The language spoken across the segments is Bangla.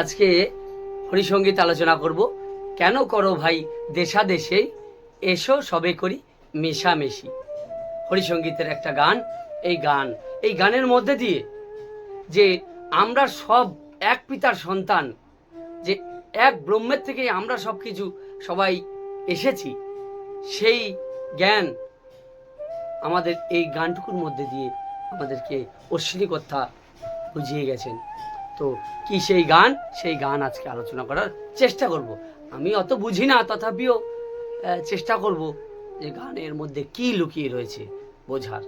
আজকে হরিসঙ্গীত আলোচনা করব। কেন করো ভাই দেশাদেশে? এসো সবে করি মেশামেশি। হরিসঙ্গীতের একটা গান, এই গান, এই গানের মধ্যে দিয়ে যে আমরা সব এক পিতার সন্তান, যে এক ব্রহ্মের থেকেই আমরা সব কিছু সবাই এসেছি, সেই জ্ঞান আমাদের এই গানটুকুর মধ্যে দিয়ে আমাদেরকে অশ্বিনী কথা বুঝিয়ে গেছেন। তো কি সেই গান? সেই গান আজকে আলোচনা করার চেষ্টা করব। আমি অত বুঝি না, তথাপিও চেষ্টা করব যে গানের মধ্যে কি লুকিয়ে রয়েছে বোঝার।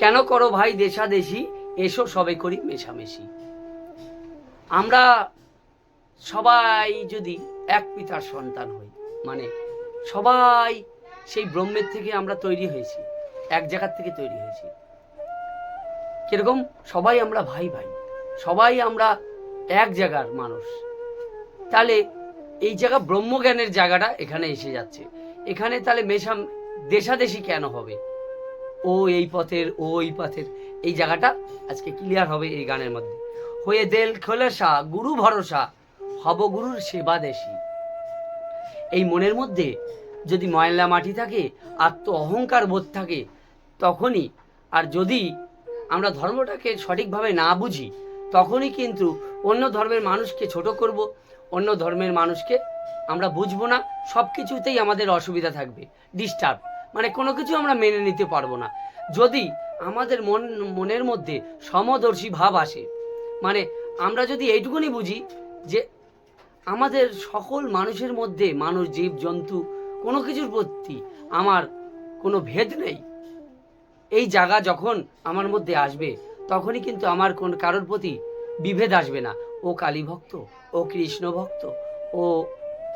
কেন করো ভাই দেশাদেশি? এসো সবে করি মেশামেশি। আমরা সবাই যদি এক পিতার সন্তান হই মানে সবাই সেই ব্রহ্মের থেকে আমরা তৈরি হয়েছি, এক জায়গার থেকে তৈরি হয়েছি। কীরকম? সবাই আমরা ভাই ভাই সবাই আমরা এক জায়গার মানুষ। তাহলে এই জায়গা ব্রহ্মজ্ঞানের জায়গাটা এখানে এসে যাচ্ছে। এখানে তাহলে মেশাম দেশাদেশি কেন হবে? ও এই পথের, ও এই পথের। এই জায়গাটা আজকে ক্লিয়ার হবে এই গানের মধ্যে। হয়ে দেল খোলসা, গুরু ভরসা, হব গুরুর সেবা দেশি। এই মনের মধ্যে যদি ময়লা মাটি থাকে, আত্ম অহংকার বোধ থাকে, তখনই আর যদি আমরা ধর্মটাকে সঠিকভাবে না বুঝি তখনই কিন্তু অন্য ধর্মের মানুষকে ছোট করব, অন্য ধর্মের মানুষকে আমরা বুঝব না সব কিছুতেই আমাদের অসুবিধা থাকবে ডিস্টার্ব মানে কোনো কিছু আমরা মেনে নিতে পারব না। যদি আমাদের মন, মনের মধ্যে সমদর্শী ভাব আসে মানে আমরা যদি এইটুকুনি বুঝি যে আমাদের সকল মানুষের মধ্যে মানুষ, জীব, জন্তু, কোনো কিছুর প্রতি আমার কোনো ভেদ নেই। এই জায়গা যখন আমার মধ্যে আসবে তখনই কিন্তু আমার কোন কারোর প্রতি বিভেদ আসবে না। ও কালী ভক্ত, ও কৃষ্ণ ভক্ত, ও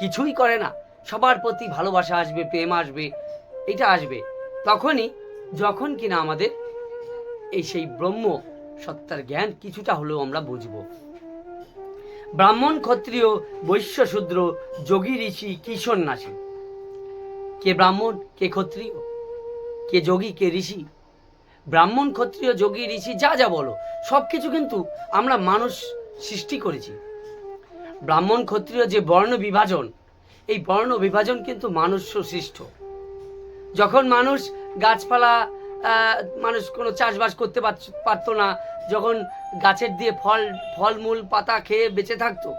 কিছুই করে না। সবার প্রতি ভালোবাসা আসবে, প্রেম আসবে, এটা আসবে। তখনই যখন কিনা আমাদের এই সেই ব্রহ্ম সত্তার জ্ঞান কিছুটা হলেও আমরা বুঝব। ব্রাহ্মণ, ক্ষত্রিয়, বৈশ্য, শূদ্র, যোগী, ঋষি কি সন্ন্যাসী কে ব্রাহ্মণ, কে ক্ষত্রিয়, কে যোগী, কে ঋষি ব্রাহ্মণ, ক্ষত্রিয়, যোগী, ঋষি, যা যা বলো সব কিছু কিন্তু আমরা মানুষ সৃষ্টি করেছি। ব্রাহ্মণ, ক্ষত্রিয় যে বর্ণ বিভাজন, এই বর্ণ বিভাজন কিন্তু মানুষ সৃষ্ট। যখন মানুষ গাছপালা মানুষ কোনো চাষবাস করতে পারতো না, যখন গাছের দিয়ে ফল, ফলমূল, পাতা খেয়ে বেঁচে থাকতো,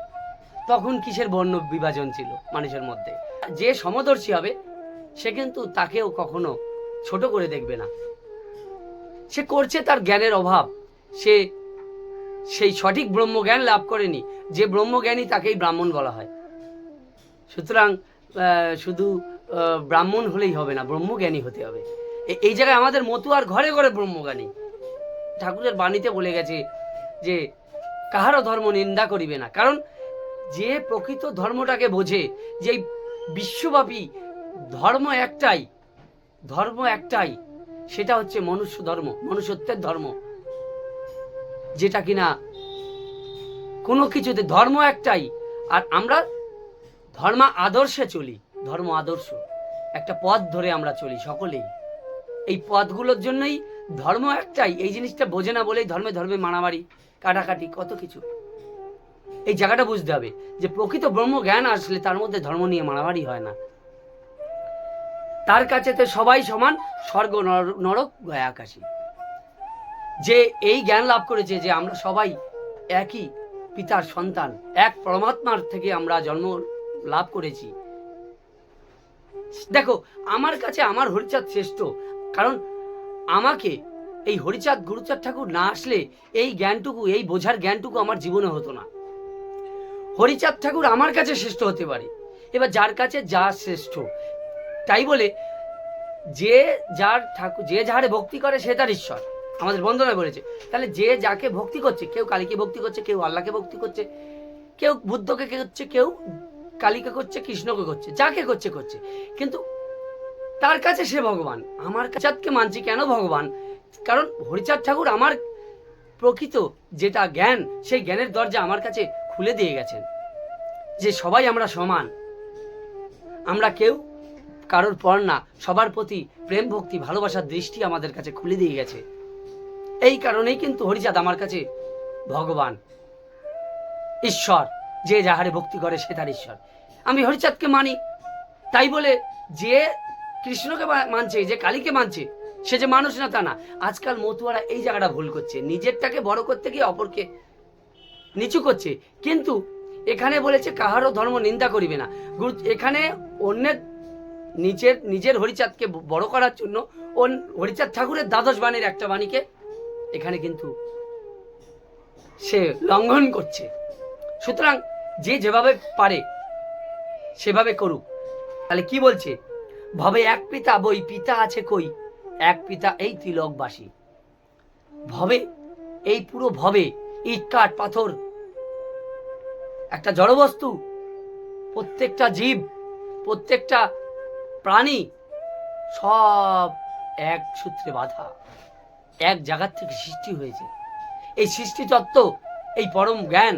তখন কিসের বর্ণ বিভাজন ছিল মানুষের মধ্যে? যে সমদর্শী হবে, সে কিন্তু তাকেও কখনো ছোট করে দেখবে না। সে করছে তার জ্ঞানের অভাব। সে সেই সঠিক ব্রহ্মজ্ঞান লাভ করেনি, যে ব্রহ্মজ্ঞানী তাকেই ব্রাহ্মণ বলা হয়। সুতরাং শুধু ব্রাহ্মণ হলেই হবে না ব্রহ্মজ্ঞানী হতে হবে। এই জায়গায় আমাদের মতুয়ার ঘরে ঘরে ব্রহ্মজ্ঞানী। ঠাকুরের বাণীতে বলে গেছে যে, কাহারও ধর্ম নিন্দা করিবে না। কারণ, যে প্রকৃত ধর্মটাকে বোঝে, যে বিশ্বব্যাপী ধর্ম একটাই ধর্ম একটাই সেটা হচ্ছে মনুষ্য ধর্ম, মনুষ্যত্বের ধর্ম। যেটা কিনা কোনো কিছুতে ধর্ম একটাই, আর আমরা ধর্ম আদর্শে চলি, ধর্ম আদর্শ। একটা পথ ধরে আমরা চলি সকলেই। এই পথগুলোর জন্যই ধর্ম একটাই, এই জিনিসটা বোঝে না বলেই ধর্মে ধর্মে মারামারি, কাটাকাটি, কত কিছু। এই জায়গাটা বুঝতে হবে যে প্রকৃত ব্রহ্ম জ্ঞান আসলে তার মধ্যে ধর্ম নিয়ে মারামারি হয় না। তার কাছে তো সবাই সমান স্বর্গ নর- নরক গয়া আকাশী। যে এই জ্ঞান লাভ করেছে যে আমরা সবাই একই পিতার সন্তান, এক পরমাত্মার থেকে আমরা জন্ম লাভ করেছি। দেখো, আমার কাছে আমার হরিচাঁদ শ্রেষ্ঠ, কারণ আমাকে এই হরিচাঁদ গুরুচাঁদ ঠাকুর না আসলে এই জ্ঞানটুকু, এই বোঝার জ্ঞানটুকু আমার জীবনে হতো না। হরিচাঁদ ঠাকুর আমার কাছে শ্রেষ্ঠ হতে পারে। এবার যার কাছে যা শ্রেষ্ঠ তাই বলে যে যার ঠাকুর, যে যাহারে ভক্তি করে সে তার ঈশ্বর। আমাদের বন্ধনায় বলেছে, তাহলে যে যাকে ভক্তি করছে, কেউ কালীকে ভক্তি করছে, কেউ আল্লাহকে ভক্তি করছে, কেউ বুদ্ধকে করছে, কেউ কালীকে করছে, কৃষ্ণকে করছে, যাকে করছে করছে। কিন্তু তার কাছে সে ভগবান, আমার চাঁদকে মানছি কেন ভগবান? কারণ হরিচাঁদ ঠাকুর আমার প্রকৃত যেটা জ্ঞান, সেই জ্ঞানের দরজা আমার কাছে খুলে দিয়ে গেছেন। যে সবাই আমরা সমান, আমরা কেউ কারোর পর না, সবার প্রতি প্রেম, ভক্তি, ভালোবাসার দৃষ্টি আমাদের কাছে খুলে দিয়ে গেছে। এই কারণেই কিন্তু হরিচাঁদ আমার কাছে ভগবান। ঈশ্বর, যে যাহারে ভক্তি করে সে তার ঈশ্বর। আমি হরিচাঁদকে মানি। তাই বলে যে কৃষ্ণকে মানছে, যে কালীকে মানছে, সে যে মানুষ না তা না। আজকাল মতুয়ারা এই জায়গাটা ভুল করছে। নিজেরটাকে বড় করতে গিয়ে অপরকে নিচু করছে। কিন্তু এখানে বলেছে, কাহারও ধর্ম নিন্দা করিবে না। এখানে অন্যের নিজের নিজের হরিচাঁদকে বড় করার জন্য অন- হরিচাঁদ ঠাকুরের দ্বাদশ বাণীর একটা বাণীকে এখানে কিন্তু সে লঙ্ঘন করছে। সুতরাং যে যেভাবে পারে, সেভাবে করুক। তাহলে কি বলছে? ভবে এক পিতা বই, পিতা আছে কই? এক পিতা এই তিলকবাসী ভবে, এই পুরো ভবে, ইট, কাঠ, পাথর, একটা জড়বস্তু, প্রত্যেকটা জীব, প্রত্যেকটা প্রাণী সব এক সূত্রে বাঁধা, এক জায়গার থেকে সৃষ্টি হয়েছে। এই সৃষ্টি তত্ত্ব, এই পরম জ্ঞান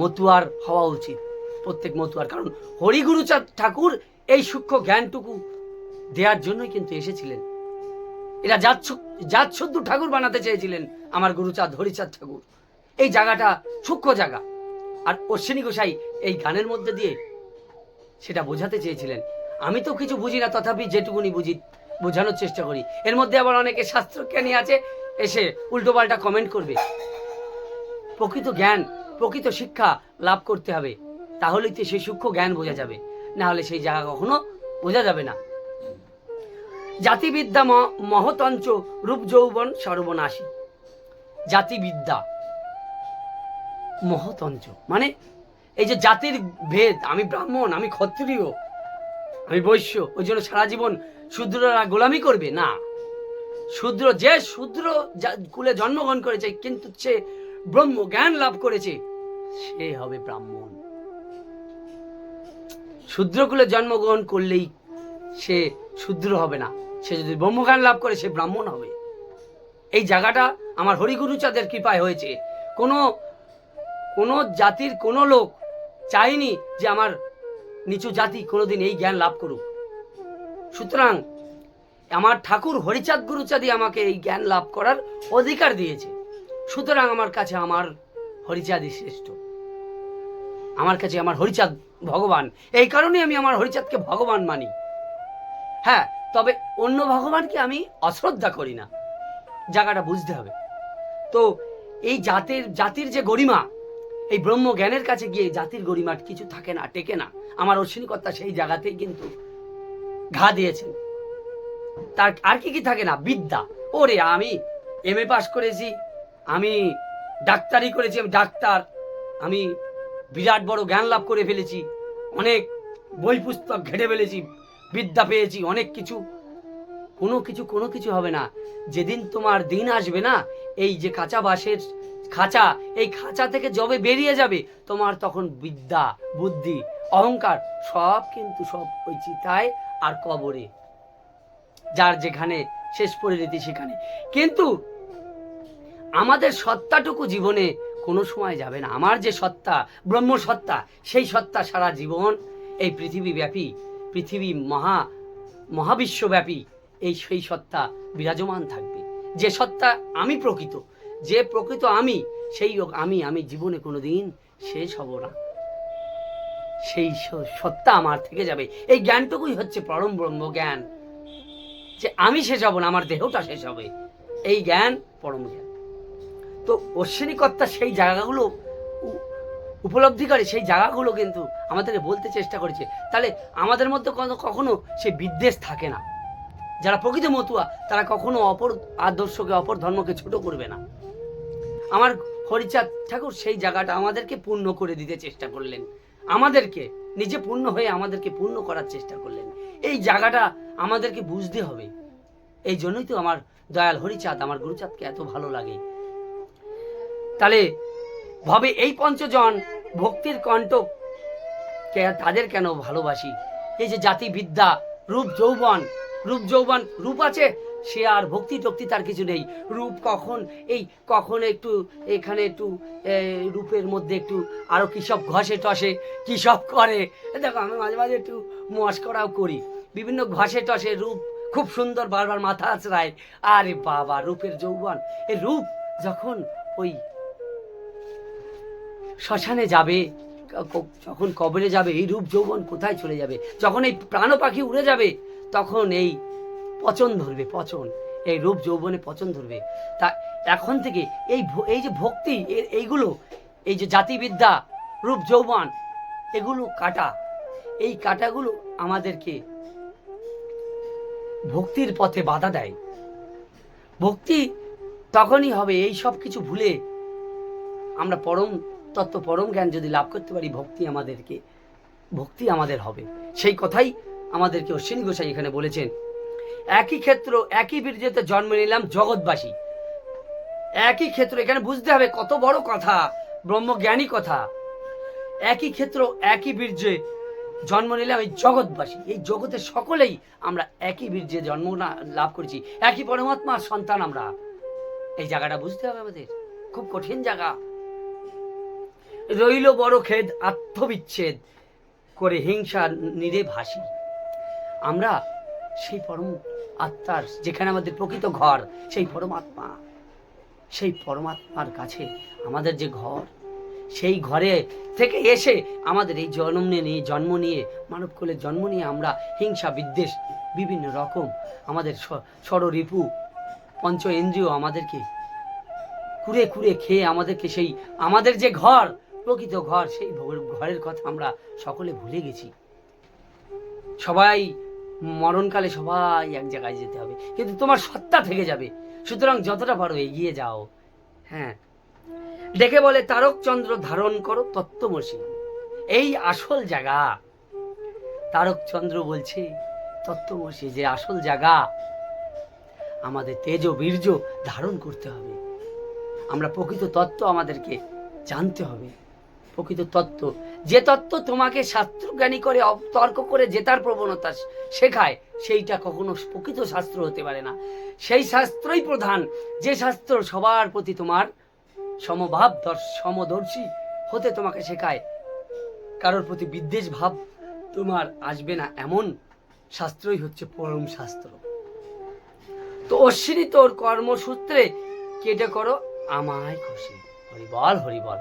মতুয়ার হওয়া উচিত, প্রত্যেক মতুয়ার। কারণ হরিগুরুচাঁদ ঠাকুর এই সূক্ষ্ম জ্ঞানটুকু দেওয়ার জন্যই কিন্তু এসেছিলেন। এরা জাত শুদ্ধ ঠাকুর বানাতে চেয়েছিলেন, আমার গুরুচাঁদ হরিচাঁদ ঠাকুর। এই জায়গাটা সূক্ষ্ম জায়গা। আর অশ্বিনী গোসাই এই গানের মধ্যে দিয়ে সেটা বোঝাতে চেয়েছিলেন। আমি তো কিছু বুঝি না, তথাপি যেটুকুনি বুঝি, বোঝানোর চেষ্টা করি। এর মধ্যে আবার অনেকে শাস্ত্রজ্ঞানী আছে, এসে উল্টোপাল্টা কমেন্ট করবে। প্রকৃত জ্ঞান, প্রকৃত শিক্ষা লাভ করতে হবে। তাহলেই তো সেই সূক্ষ্ম জ্ঞান বোঝা যাবে। না হলে সেই জায়গা কখনো বোঝা যাবে না। জাতিবিদ্যা মহতঞ্চ রূপ যৌবন সর্বনাশী। জাতিবিদ্যা মহতঞ্চ মানে এই যে জাতির ভেদ, আমি ব্রাহ্মণ, আমি ক্ষত্রিয়, আমি বৈশ্য, ওই জন্য সারা জীবন শূদ্ররা গোলামি করবে? না। শূদ্র যে শূদ্র কুলে জন্মগ্রহণ করেছে, কিন্তু সে ব্রহ্ম জ্ঞান লাভ করেছে, সে হবে ব্রাহ্মণ। শূদ্রকুলে জন্মগ্রহণ করলেই সে শূদ্র হবে না। সে যদি ব্রহ্মজ্ঞান লাভ করে, সে ব্রাহ্মণ হবে। এই জায়গাটা আমার হরিগুরুচাঁদের কৃপায় হয়েছে। কোনো কোনো জাতির কোনো লোক চায়নি যে আমার নিচু জাতি কোনোদিন এই জ্ঞান লাভ করুক। সুতরাং আমার ঠাকুর হরিচাঁদ গুরুচাঁদই আমাকে এই জ্ঞান লাভ করার অধিকার দিয়েছে। সুতরাং আমার কাছে আমার হরিচাঁদই শ্রেষ্ঠ। আমার কাছে আমার হরিচাঁদ ভগবান। এই কারণেই আমি আমার হরিচাঁদকে ভগবান মানি। হ্যাঁ তবে অন্য ভগবানকে আমি অশ্রদ্ধা করি না। জায়গাটা বুঝতে হবে। তো এই জাতির জাতির যে গরিমা এই ব্রহ্ম জ্ঞানের কাছে গিয়ে জাতির গরিমার কিছু থাকে না, টেকে না। আমার অশ্বিনীকর্তা সেই জায়গাতেই কিন্তু ঘা দিয়েছেন। তার আর কি কি থাকে না? বিদ্যা। ওরে, আমি এম এ পাশ করেছি, আমি ডাক্তারি করেছি, আমি ডাক্তার, আমি বিরাট বড় জ্ঞান লাভ করে ফেলেছি, অনেক বই পুস্তক ঘেটে ফেলেছি, বিদ্যা পেয়েছি, অনেক কিছু। কোনো কিছু কোনো কিছু হবে না। যেদিন তোমার দিন আসবে না, এই যে কাঁচা বাঁশের খাঁচা, এই খাঁচা থেকে যবে বেরিয়ে যাবে, তোমার তখন বিদ্যা, বুদ্ধি, অহংকার, সব কিন্তু সব ওই চিতায় আর কবরে। যার যেখানে শেষ পরিণতি সেখানে। কিন্তু আমাদের সত্তাটুকু জীবনে কোনো সময় যাবে না। আমার যে সত্তা ব্রহ্ম সত্তা সেই সত্তা সারা জীবন এই পৃথিবী ব্যাপী পৃথিবী মহা, মহাবিশ্বব্যাপী এই সেই সত্তা বিরাজমান থাকবে। যে সত্তা আমি প্রকৃত যে প্রকৃত আমি, সেই আমি আমি জীবনে কোনোদিন শেষ হব না। সেই সত্তা আমার থেকে যাবে। এই জ্ঞানটুকুই হচ্ছে পরম ব্রহ্ম জ্ঞান যে আমি শেষ হব না, আমার দেহটা শেষ হবে। এই জ্ঞান পরম জ্ঞান। তো অশ্বিনীকর্তা সেই জায়গাগুলো উপলব্ধি করে, সেই জায়গাগুলো কিন্তু আমাদেরকে বলতে চেষ্টা করেছে। তাহলে আমাদের মধ্যে কোনো- কখনো সে বিদ্বেষ থাকে না। যারা প্রকৃত মতুয়া, তারা কখনো অপর আদর্শকে, অপর ধর্মকে ছোট করবে না। আমার হরিচাঁদ ঠাকুর সেই জায়গাটা আমাদেরকে পূর্ণ করে দিতে চেষ্টা করলেন। আমাদেরকে, নিজে পূর্ণ হয়ে আমাদেরকে পূর্ণ করার চেষ্টা করলেন। এই জায়গাটা আমাদেরকে বুঝতে হবে। এই জন্যই তো আমার দয়াল হরিচাঁদ, আমার গুরুচাঁদকে এত ভালো লাগে। তাহলে, ভাবে এই পঞ্চজন ভক্তির কণ্ঠক কে- তাদের কেন ভালোবাসি? এই যে জাতি বিদ্যা রূপ যৌবন রূপ যৌবন, রূপ আছে সে আর ভক্তি টক্তি তার কিছু নেই। রূপ কখন, এই কখন একটু, এখানে একটু রূপের মধ্যে একটু, আরও কি সব ঘষে টসে, কি সব করে। দেখো, আমি মাঝে মাঝে একটু মস্করাও করি। বিভিন্ন ঘষে টসে রূপ, খুব সুন্দর বারবার মাথা আছড়ায়। আরে বাবা, রূপের যৌবন। এ রূপ যখন ওই শ্মশানে যাবে যখন কবরে যাবে, এই রূপ যৌবন কোথায় চলে যাবে? যখন এই প্রাণ পাখি উড়ে যাবে, তখন এই পচন ধরবে, পচন। এই রূপ যৌবনে পচন ধরবে। তা এখন থেকে এই এই যে ভক্তি এইগুলো, এই যে জাতিবিদ্যা, রূপ যৌবন, এগুলো কাটা। এই কাটাগুলো আমাদেরকে ভক্তির পথে বাধা দেয়। ভক্তি তখনই হবে, এই সব কিছু ভুলে আমরা পরম তত্ত্ব, পরম জ্ঞান যদি লাভ করতে পারি, ভক্তি আমাদেরকে, ভক্তি আমাদের হবে। সেই কথাই আমাদেরকে অশ্বিনী গোসাই এখানে বলেছেন। একই ক্ষেত্র, একই বীর্যতে জন্ম নিলাম জগৎবাসী। একই ক্ষেত্র, এখানে বুঝতে হবে কত বড় কথা, ব্রহ্মজ্ঞানী কথা। একই ক্ষেত্র, একই বীর্যে জন্ম নিলাম এই জগৎবাসী। এই জগতের সকলেই আমরা একই বীর্যে জন্ম না- লাভ করেছি। একই পরমাত্মার সন্তান আমরা। এই জায়গাটা বুঝতে হবে আমাদের। খুব কঠিন জায়গা। রইল বড় খেদ, আত্মবিচ্ছেদ করে হিংসা নিরে ভাসি। আমরা সেই পরম আত্মার, যেখানে আমাদের প্রকৃত ঘর, সেই পরমাত্মা। সেই পরমাত্মার কাছে আমাদের যে ঘর, সেই ঘরে থেকে এসে আমাদের এই জন্ম নিয়ে জন্ম নিয়ে, মানব কোলে জন্ম নিয়ে আমরা হিংসা, বিদ্বেষ, বিভিন্ন রকম আমাদের ষড়রিপু পঞ্চ ইন্দ্রিয় আমাদেরকে কুড়ে কুড়ে খেয়ে আমাদেরকে সেই, আমাদের যে ঘর, প্রকৃত ঘর, সেই ঘরের কথা আমরা সকলে ভুলে গেছি। সবাই মরণকালে সবাই এক জায়গায় যেতে হবে। কিন্তু তোমার সত্তা থেকে যাবে। সুতরাং যতটা পারো এগিয়ে যাও। হ্যাঁ। ডেকে বলে তারক চন্দ্র ধারণ করো তত্ত্বমসী। এই আসল জায়গা। তারক চন্দ্র বলছে, তত্ত্বমসী, যে আসল জায়গা, আমাদের তেজ ও বীর্য ধারণ করতে হবে। আমরা প্রকৃত তত্ত্ব আমাদেরকে জানতে হবে। প্রকৃত তত্ত্ব যে তত্ত্ব তোমাকে শাস্ত্রজ্ঞানী করে তর্ক করে জেতার প্রবণতা শেখায়, সেইটা কখনো প্রকৃত শাস্ত্র হতে পারে না। সেই শাস্ত্রই প্রধান। যে শাস্ত্র সবার প্রতি তোমার সমভাব সমদর্শী হতে তোমাকে শেখায়, কারোর প্রতি বিদ্বেষ ভাব তোমার আসবে না এমন শাস্ত্রই হচ্ছে পরম শাস্ত্র। তো অশ্বিনী তোর কর্মসূত্রে কেটে করো, আমায় খুশি হরিবল হরিবল।